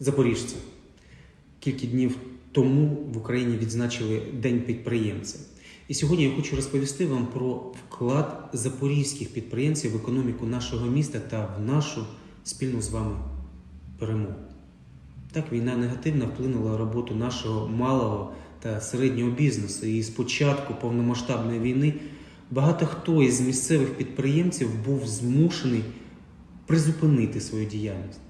Запоріжця. Кілька днів тому в Україні відзначили День підприємця. І сьогодні я хочу розповісти вам про вклад запорізьких підприємців в економіку нашого міста та в нашу спільну з вами перемогу. Так, війна негативно вплинула на роботу нашого малого та середнього бізнесу. І з початку повномасштабної війни багато хто із місцевих підприємців був змушений призупинити свою діяльність.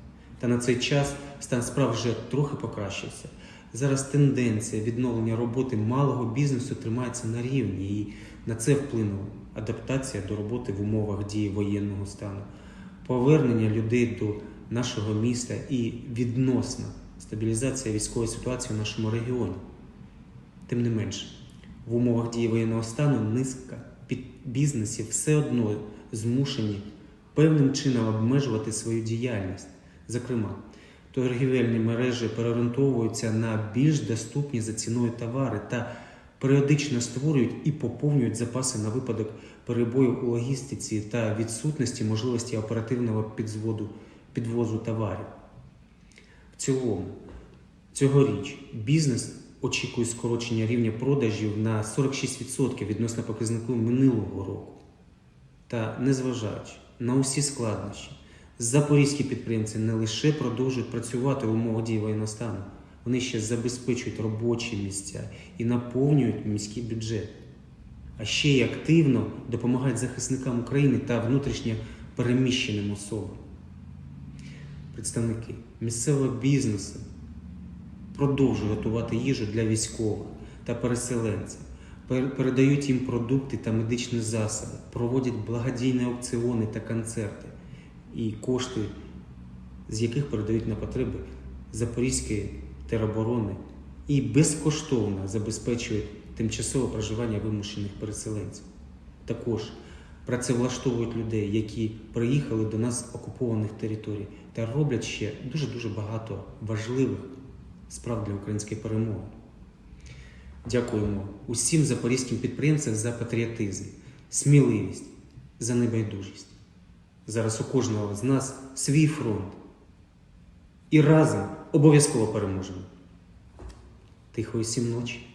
Та на цей час стан справ вже трохи покращився. Зараз тенденція відновлення роботи малого бізнесу тримається на рівні, і на це вплинула адаптація до роботи в умовах дії воєнного стану, повернення людей до нашого міста і відносна стабілізація військової ситуації в нашому регіоні. Тим не менше, в умовах дії воєнного стану низка бізнесів все одно змушені певним чином обмежувати свою діяльність. Зокрема, торгівельні мережі переорієнтовуються на більш доступні за ціною товари та періодично створюють і поповнюють запаси на випадок перебоїв у логістиці та відсутності можливості оперативного підзводу, підвозу товарів. В цілому, цьогоріч бізнес очікує скорочення рівня продажів на 46% відносно показнику минулого року. Та незважаючи на усі складнощі, запорізькі підприємці не лише продовжують працювати в умовах дії воєнного вони ще забезпечують робочі місця і наповнюють міський бюджет. А ще й активно допомагають захисникам України та внутрішньо переміщеним особам. Представники місцевого бізнесу продовжують готувати їжу для військових та переселенців, передають їм продукти та медичні засоби, проводять благодійні аукціони та концерти, і кошти, з яких передають на потреби Запорізької тероборони і безкоштовно забезпечують тимчасове проживання вимушених переселенців. Також працевлаштовують людей, які приїхали до нас з окупованих територій, та роблять ще дуже дуже багато важливих справ для української перемоги. Дякуємо усім запорізьким підприємцям за патріотизм, сміливість, за небайдужість. Зараз у кожного з нас свій фронт. І разом обов'язково переможемо. Тихої сім ночі.